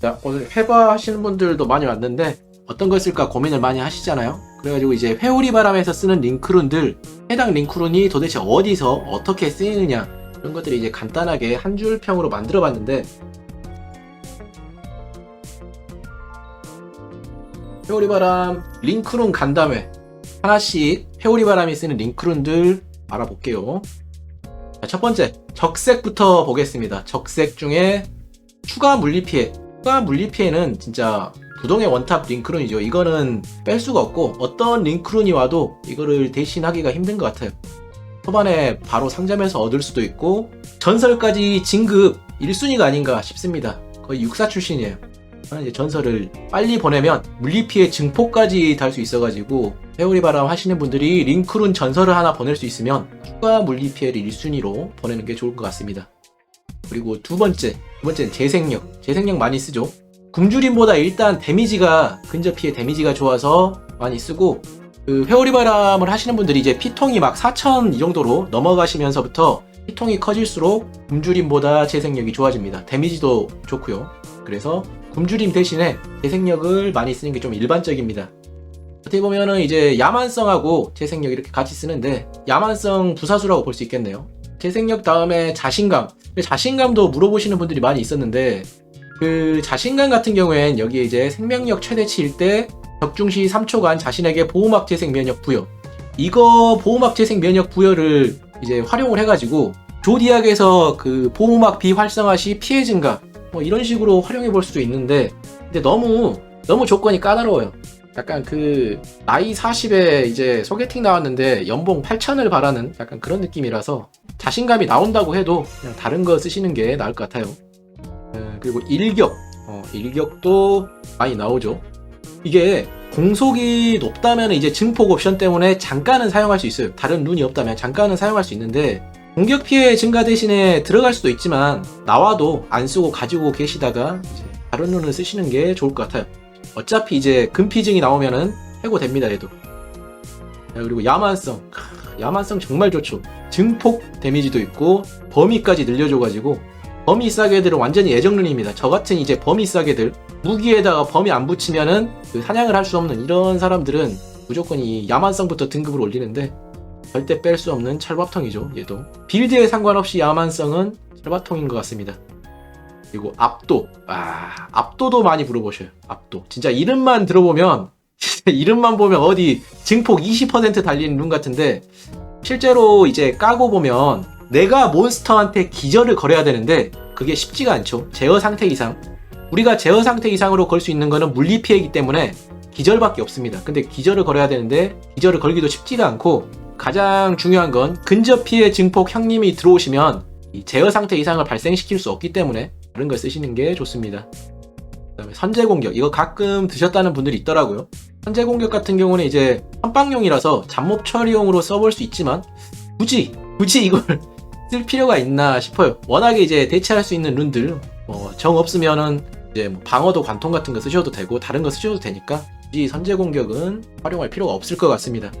자, 오늘 회바 하시는 분들도 많이 왔는데 어떤 걸 쓸까 고민을 많이 하시잖아요. 그래가지고 이제 회오리 바람에서 쓰는 링크룬들 해당 링크룬이 도대체 어디서 어떻게 쓰이느냐 이런 것들이 이제 간단하게 한 줄 평으로 만들어 봤는데 회오리 바람 링크룬 간담회 하나씩 회오리 바람이 쓰는 링크룬들 알아볼게요. 자, 첫 번째 적색부터 보겠습니다. 적색 중에 추가 물리 피해. 추가 물리 피해는 진짜 부동의 원탑 링크룬이죠. 이거는 뺄 수가 없고 어떤 링크룬이 와도 이거를 대신하기가 힘든 것 같아요. 초반에 바로 상점에서 얻을 수도 있고 전설까지 진급 1순위가 아닌가 싶습니다. 거의 육사 출신이에요. 저는 이제 전설을 빨리 보내면 물리 피해 증폭까지 달 수 있어가지고 회오리 바람 하시는 분들이 링크룬 전설을 하나 보낼 수 있으면 추가 물리 피해를 1순위로 보내는 게 좋을 것 같습니다. 그리고 두 번째, 두 번째는 재생력. 재생력 많이 쓰죠. 굶주림보다 일단 데미지가 근접 피해 데미지가 좋아서 많이 쓰고 그 회오리 바람을 하시는 분들이 이제 피통이 막4,000이 정도로 넘어가시면서부터 피통이 커질수록 굶주림보다 재생력이 좋아집니다. 데미지도 좋고요. 그래서 굶주림 대신에 재생력을 많이 쓰는 게 좀 일반적입니다. 어떻게 보면은 이제 야만성하고 재생력 이렇게 같이 쓰는데 야만성 부사수라고 볼 수 있겠네요. 재생력 다음에 자신감. 자신감도 물어보시는 분들이 많이 있었는데 그 자신감 같은 경우엔 여기에 이제 생명력 최대치일 때 적중시 3초간 자신에게 보호막 재생 면역 부여. 이거 보호막 재생 면역 부여를 이제 활용을 해가지고 조디악에서 그 보호막 비활성화 시 피해 증가 뭐 이런 식으로 활용해 볼 수도 있는데 근데 너무 너무 조건이 까다로워요. 약간 그 나이 40에 이제 소개팅 나왔는데 연봉 8천을 바라는 약간 그런 느낌이라서 자신감이 나온다고 해도 그냥 다른 거 쓰시는 게 나을 것 같아요. 어, 그리고 일격, 어, 일격도 많이 나오죠. 이게 공속이 높다면 이제 증폭 옵션 때문에 잠깐은 사용할 수 있어요. 다른 룬이 없다면 잠깐은 사용할 수 있는데 공격 피해 증가 대신에 들어갈 수도 있지만 나와도 안 쓰고 가지고 계시다가 다른 룬을 쓰시는 게 좋을 것 같아요. 어차피 이제 금피증이 나오면은 해고됩니다 얘도. 자, 그리고 야만성, 크, 야만성 정말 좋죠. 증폭 데미지도 있고 범위까지 늘려줘가지고 범위 싸게들은 완전히 애정룬입니다. 저 같은 이제 범위 싸게들 무기에다가 범위 안 붙이면은 그 사냥을 할 수 없는 이런 사람들은 무조건 이 야만성부터 등급을 올리는데 절대 뺄 수 없는 철밥통이죠. 얘도 빌드에 상관없이 야만성은 철밥통인 것 같습니다. 그리고 압도 아 압도도 많이 물어보셔요. 압도 진짜 이름만 들어보면 이름만 보면 어디 증폭 20% 달리는 룬 같은데 실제로 이제 까고 보면 내가 몬스터한테 기절을 걸어야 되는데 그게 쉽지가 않죠. 제어 상태 이상. 우리가 제어 상태 이상으로 걸 수 있는 거는 물리 피해이기 때문에 기절밖에 없습니다. 근데 기절을 걸어야 되는데 기절을 걸기도 쉽지가 않고 가장 중요한 건 근접 피해 증폭 형님이 들어오시면 이 제어 상태 이상을 발생시킬 수 없기 때문에 다른 걸 쓰시는 게 좋습니다. 그다음에 선제 공격 이거 가끔 드셨다는 분들이 있더라고요. 선제 공격 같은 경우는 이제 한방용이라서 잡몹 처리용으로 써볼 수 있지만 굳이 굳이 이걸 쓸 필요가 있나 싶어요. 워낙에 이제 대체할 수 있는 룬들 뭐 정 없으면은 이제 뭐 방어도 관통 같은 거 쓰셔도 되고 다른 거 쓰셔도 되니까 굳이 선제 공격은 활용할 필요가 없을 것 같습니다.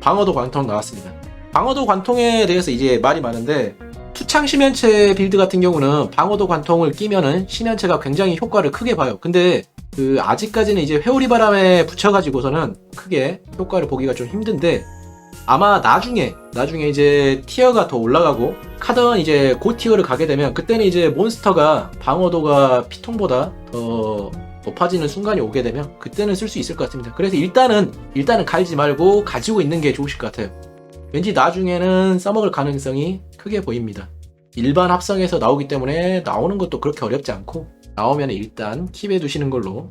방어도 관통 나왔습니다. 방어도 관통에 대해서 이제 말이 많은데 투창 심연체 빌드 같은 경우는 방어도 관통을 끼면은 심연체가 굉장히 효과를 크게 봐요. 근데 그 아직까지는 이제 회오리 바람에 붙여가지고서는 크게 효과를 보기가 좀 힘든데 아마 나중에 나중에 이제 티어가 더 올라가고 카던 이제 고 티어를 가게 되면 그때는 이제 몬스터가 방어도가 피통보다 더 높아지는 순간이 오게 되면 그때는 쓸 수 있을 것 같습니다. 그래서 일단은 일단은 갈지 말고 가지고 있는 게 좋으실 것 같아요. 왠지 나중에는 써먹을 가능성이 크게 보입니다. 일반 합성에서 나오기 때문에 나오는 것도 그렇게 어렵지 않고 나오면 일단 킵해 두시는 걸로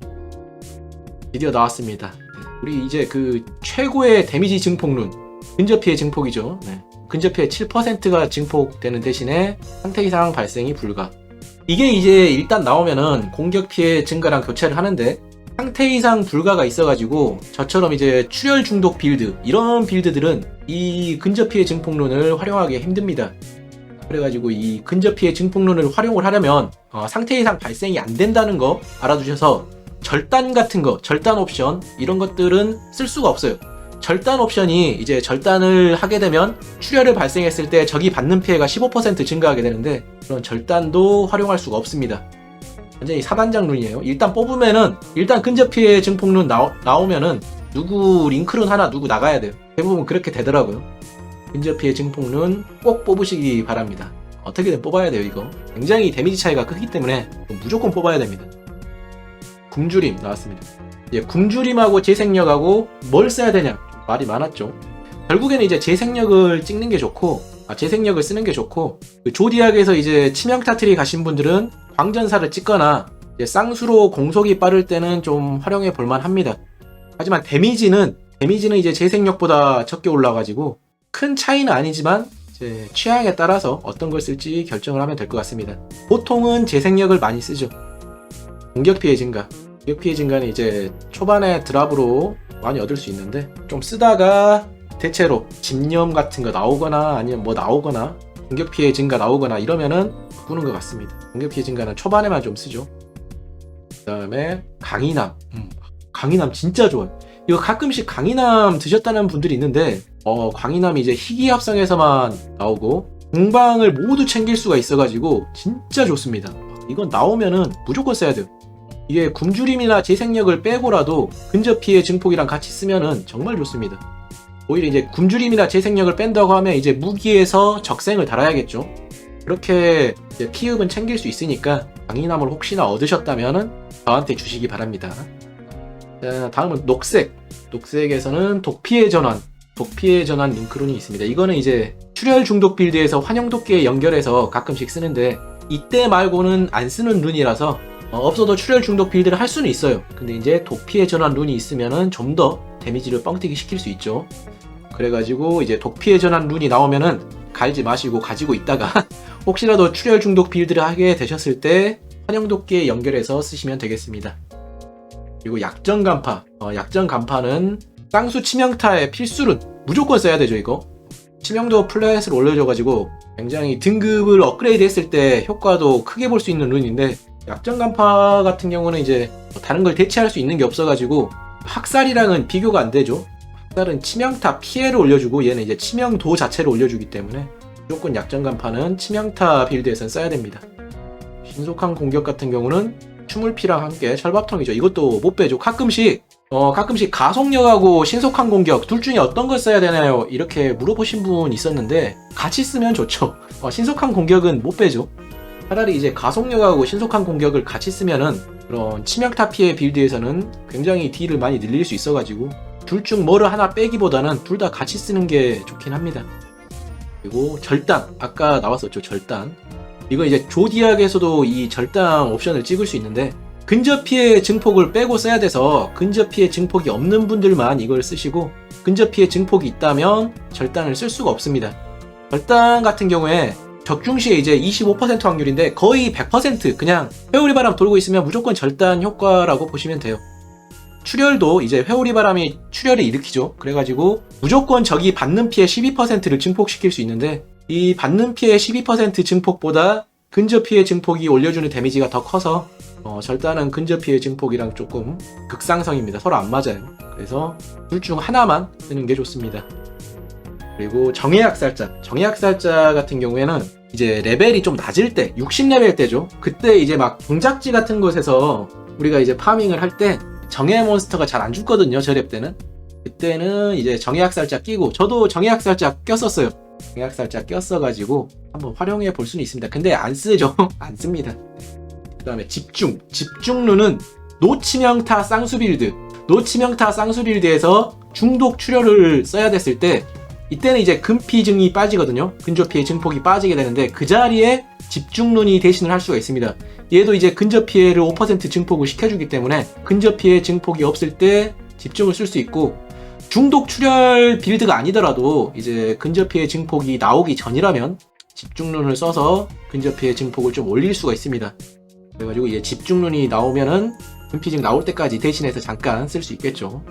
드디어 나왔습니다. 네, 우리 이제 그 최고의 데미지 증폭룬 근접 피해 증폭이죠. 네. 근접 피해 7%가 증폭되는 대신에 상태 이상 발생이 불가. 이게 이제 일단 나오면은 공격 피해 증가랑 교체를 하는데 상태 이상 불가가 있어가지고 저처럼 이제 출혈 중독 빌드 이런 빌드들은 이 근접 피해 증폭론을 활용하기 힘듭니다. 그래가지고 이 근접 피해 증폭론을 활용을 하려면 어, 상태 이상 발생이 안 된다는 거 알아두셔서 절단 같은 거, 절단 옵션 이런 것들은 쓸 수가 없어요. 절단 옵션이 이제 절단을 하게 되면 출혈을 발생했을 때 적이 받는 피해가 15% 증가하게 되는데 그런 절단도 활용할 수가 없습니다. 완전히 사단장 룬이에요. 일단 뽑으면은 일단 근접 피해 증폭 룬 나오, 나오면은 누구 링크룬 하나 누구 나가야 돼요. 대부분 그렇게 되더라고요. 근접 피해 증폭 룬 꼭 뽑으시기 바랍니다. 어떻게든 뽑아야 돼요 이거. 굉장히 데미지 차이가 크기 때문에 무조건 뽑아야 됩니다. 굶주림 나왔습니다. 예, 굶주림하고 재생력하고 뭘 써야 되냐 말이 많았죠. 결국에는 이제 재생력을 찍는 게 좋고 아, 재생력을 쓰는 게 좋고 그 조디악에서 이제 치명타 트리 가신 분들은 광전사를 찍거나 쌍수로 공속이 빠를 때는 좀 활용해 볼만 합니다. 하지만 데미지는 데미지는 이제 재생력보다 적게 올라가지고 큰 차이는 아니지만 취향에 따라서 어떤 걸 쓸지 결정을 하면 될 것 같습니다. 보통은 재생력을 많이 쓰죠. 공격 피해 증가. 공격 피해 증가는 이제 초반에 드랍으로 많이 얻을 수 있는데 좀 쓰다가 대체로 집념 같은 거 나오거나 아니면 뭐 나오거나 공격 피해 증가 나오거나 이러면은 바꾸는 것 같습니다. 공격 피해 증가는 초반에만 좀 쓰죠. 그 다음에 강인함. 음, 강인함 진짜 좋아요. 이거 가끔씩 강인함 드셨다는 분들이 있는데 어, 강인함이 이제 희귀 합성에서만 나오고 공방을 모두 챙길 수가 있어가지고 진짜 좋습니다. 이건 나오면은 무조건 써야 돼요. 이게 굶주림이나 재생력을 빼고라도 근접 피해 증폭이랑 같이 쓰면은 정말 좋습니다. 오히려 이제 굶주림이나 재생력을 뺀다고 하면 이제 무기에서 적생을 달아야겠죠. 그렇게 피흡은 챙길 수 있으니까 강인함을 혹시나 얻으셨다면은 저한테 주시기 바랍니다. 자, 다음은 녹색. 녹색에서는 독피해 전환. 독피해 전환 링크론이 있습니다. 이거는 이제 출혈 중독 빌드에서 환영도끼에 연결해서 가끔씩 쓰는데 이때 말고는 안 쓰는 룬이라서 어, 없어도 출혈 중독 빌드를 할 수는 있어요. 근데 이제 독피해 전환 룬이 있으면은 좀 더 데미지를 뻥튀기 시킬 수 있죠. 그래가지고 이제 독피해 전환 룬이 나오면은 갈지 마시고 가지고 있다가 혹시라도 출혈 중독 빌드를 하게 되셨을 때 환영도끼에 연결해서 쓰시면 되겠습니다. 그리고 약전 간파. 어, 약전 간파는 쌍수 치명타의 필수룬. 무조건 써야 되죠, 이거. 치명도 플랫을 올려줘가지고 굉장히 등급을 업그레이드 했을 때 효과도 크게 볼 수 있는 룬인데 약전 간파 같은 경우는 이제 뭐 다른 걸 대체할 수 있는 게 없어가지고 학살이랑은 비교가 안 되죠. 학살은 치명타 피해를 올려주고 얘는 이제 치명도 자체를 올려주기 때문에 무조건 약전 간파는 치명타 빌드에선 써야 됩니다. 신속한 공격 같은 경우는 추물피랑 함께 철밥통이죠. 이것도 못 빼죠. 가끔씩 어 가끔씩 가속력하고 신속한 공격 둘 중에 어떤 걸 써야 되나요? 이렇게 물어보신 분 있었는데 같이 쓰면 좋죠. 어, 신속한 공격은 못 빼죠. 차라리 이제 가속력하고 신속한 공격을 같이 쓰면은 그런 치명타 피해 빌드에서는 굉장히 딜을 많이 늘릴 수 있어가지고 둘 중 뭐를 하나 빼기보다는 둘 다 같이 쓰는 게 좋긴 합니다. 그리고 절단 아까 나왔었죠 절단 이거 이제 조디악에서도 이 절단 옵션을 찍을 수 있는데 근접 피해 증폭을 빼고 써야 돼서 근접 피해 증폭이 없는 분들만 이걸 쓰시고 근접 피해 증폭이 있다면 절단을 쓸 수가 없습니다. 절단 같은 경우에 적중 시에 이제 25% 확률인데 거의 100% 그냥 회오리 바람 돌고 있으면 무조건 절단 효과라고 보시면 돼요. 출혈도 이제 회오리 바람이 출혈을 일으키죠. 그래가지고 무조건 적이 받는 피해 12%를 증폭시킬 수 있는데 이 받는 피해 12% 증폭보다 근접 피해 증폭이 올려주는 데미지가 더 커서 어, 절단은 근접 피해 증폭이랑 조금 극상성입니다. 서로 안 맞아요. 그래서 둘 중 하나만 쓰는 게 좋습니다. 그리고 정예학살자. 정예학살자 같은 경우에는 이제 레벨이 좀 낮을 때, 60레벨 때죠. 그때 이제 막 동작지 같은 곳에서 우리가 이제 파밍을 할 때 정예 몬스터가 잘 안 죽거든요. 저랩 때는. 그때는 이제 정예학살자 끼고 저도 정예학살자 꼈었어요. 정예학살자 꼈어가지고 한번 활용해 볼 수는 있습니다. 근데 안 쓰죠. 안 씁니다. 그 다음에 집중. 집중루는 노치명타 쌍수빌드. 노치명타 쌍수빌드에서 중독 출혈을 써야 됐을 때 이때는 이제 금피증이 빠지거든요. 근접 피해 증폭이 빠지게 되는데 그 자리에 집중룬이 대신을 할 수가 있습니다. 얘도 이제 근접 피해를 5% 증폭을 시켜주기 때문에 근접 피해 증폭이 없을 때 집중을 쓸 수 있고 중독 출혈 빌드가 아니더라도 이제 근접 피해 증폭이 나오기 전이라면 집중룬을 써서 근접 피해 증폭을 좀 올릴 수가 있습니다. 그래가지고 이제 집중룬이 나오면은 금피증 나올 때까지 대신해서 잠깐 쓸 수 있겠죠.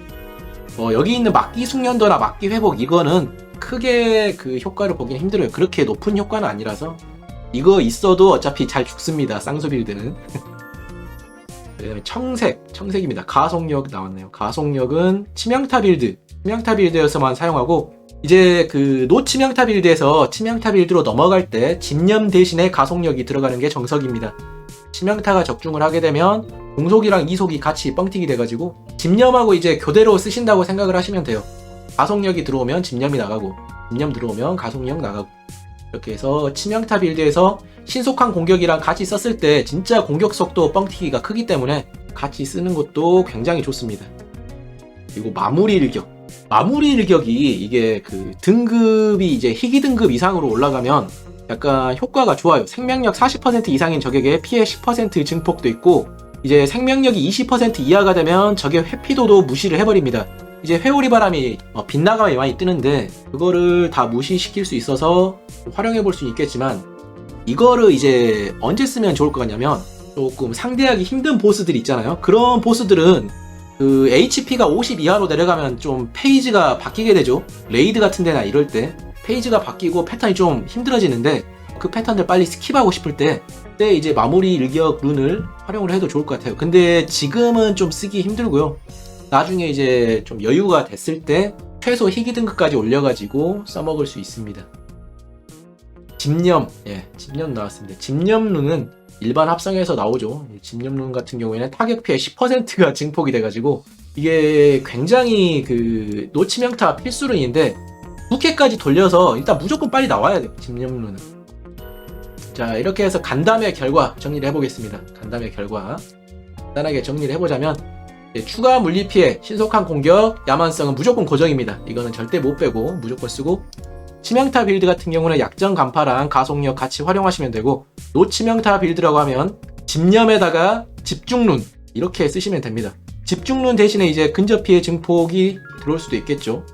어, 여기 있는 막기 숙련도나 막기 회복 이거는 크게 그 효과를 보기는 힘들어요. 그렇게 높은 효과는 아니라서 이거 있어도 어차피 잘 죽습니다. 쌍수 빌드는. 그다음에 청색, 청색입니다. 가속력 나왔네요. 가속력은 치명타 빌드, 치명타 빌드에서만 사용하고 이제 그 노치명타 빌드에서 치명타 빌드로 넘어갈 때 집념 대신에 가속력이 들어가는 게 정석입니다. 치명타가 적중을 하게 되면 공속이랑 이속이 같이 뻥튀기 돼가지고 집념하고 이제 교대로 쓰신다고 생각을 하시면 돼요. 가속력이 들어오면 집념이 나가고 집념 들어오면 가속력 나가고 이렇게 해서 치명타 빌드에서 신속한 공격이랑 같이 썼을 때 진짜 공격 속도 뻥튀기가 크기 때문에 같이 쓰는 것도 굉장히 좋습니다. 그리고 마무리 일격. 마무리 일격이 이게 그 등급이 이제 희귀 등급 이상으로 올라가면 약간 효과가 좋아요. 생명력 40% 이상인 적에게 피해 10% 증폭도 있고 이제 생명력이 20% 이하가 되면 적의 회피도도 무시를 해버립니다. 이제 회오리 바람이 어, 빗나감이 많이 뜨는데 그거를 다 무시시킬 수 있어서 활용해 볼 수 있겠지만 이거를 이제 언제 쓰면 좋을 것 같냐면 조금 상대하기 힘든 보스들 있잖아요. 그런 보스들은 그 HP가 50 이하로 내려가면 좀 페이지가 바뀌게 되죠. 레이드 같은 데나 이럴 때 페이지가 바뀌고 패턴이 좀 힘들어지는데 그 패턴들 빨리 스킵하고 싶을 때 그때 이제 마무리 일격 룬을 활용을 해도 좋을 것 같아요. 근데 지금은 좀 쓰기 힘들고요. 나중에 이제 좀 여유가 됐을 때 최소 희귀 등급까지 올려가지고 써먹을 수 있습니다. 집념, 예, 집념 나왔습니다. 집념 룬은 일반 합성에서 나오죠. 이 집념 룬 같은 경우에는 타격 피해 10%가 증폭이 돼가지고 이게 굉장히 그 노치명타 필수 룬인데 9회까지 돌려서 일단 무조건 빨리 나와야 돼요. 집념 룬은. 자, 이렇게 해서 간담회 결과 정리를 해보겠습니다. 간담회 결과. 간단하게 정리를 해보자면 예, 추가 물리 피해, 신속한 공격, 야만성은 무조건 고정입니다. 이거는 절대 못 빼고 무조건 쓰고 치명타 빌드 같은 경우는 약점 간파랑 가속력 같이 활용하시면 되고 노치명타 빌드라고 하면 집념에다가 집중룬 이렇게 쓰시면 됩니다. 집중룬 대신에 이제 근접 피해 증폭이 들어올 수도 있겠죠.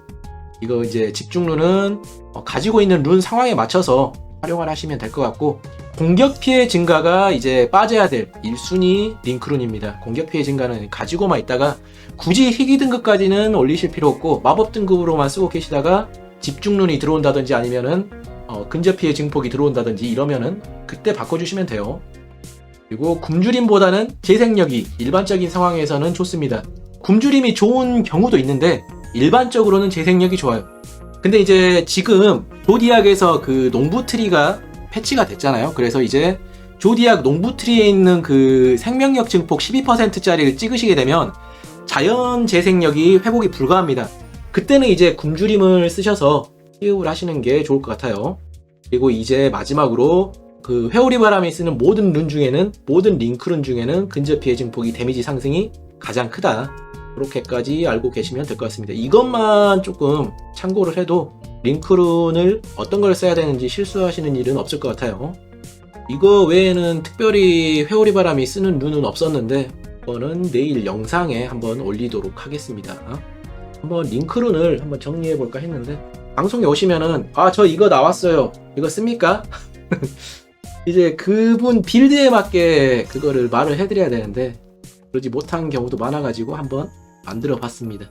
이거 이제 집중룬은 어, 가지고 있는 룬 상황에 맞춰서 활용을 하시면 될 것 같고 공격 피해 증가가 이제 빠져야 될 1순위 링크룬입니다. 공격 피해 증가는 가지고만 있다가 굳이 희귀 등급까지는 올리실 필요 없고 마법 등급으로만 쓰고 계시다가 집중룬이 들어온다든지 아니면은 어, 근접 피해 증폭이 들어온다든지 이러면은 그때 바꿔주시면 돼요. 그리고 굶주림보다는 재생력이 일반적인 상황에서는 좋습니다. 굶주림이 좋은 경우도 있는데 일반적으로는 재생력이 좋아요. 근데 이제 지금 조디악에서 그 농부 트리가 패치가 됐잖아요. 그래서 이제 조디악 농부 트리에 있는 그 생명력 증폭 12%짜리를 찍으시게 되면 자연 재생력이 회복이 불가합니다. 그때는 이제 굶주림을 쓰셔서 피흡을 하시는 게 좋을 것 같아요. 그리고 이제 마지막으로 그 회오리 바람이 쓰는 모든 룬 중에는 모든 링크 룬 중에는 근접 피해 증폭이 데미지 상승이 가장 크다. 그렇게까지 알고 계시면 될 것 같습니다. 이것만 조금 참고를 해도 링크룬을 어떤 걸 써야 되는지 실수하시는 일은 없을 것 같아요. 이거 외에는 특별히 회오리 바람이 쓰는 룬은 없었는데 이거는 내일 영상에 한번 올리도록 하겠습니다. 한번 링크룬을 한번 정리해 볼까 했는데 방송에 오시면은 아 저 이거 나왔어요. 이거 씁니까? 이제 그분 빌드에 맞게 그거를 말을 해드려야 되는데 그러지 못한 경우도 많아가지고 한번 만들어 봤습니다.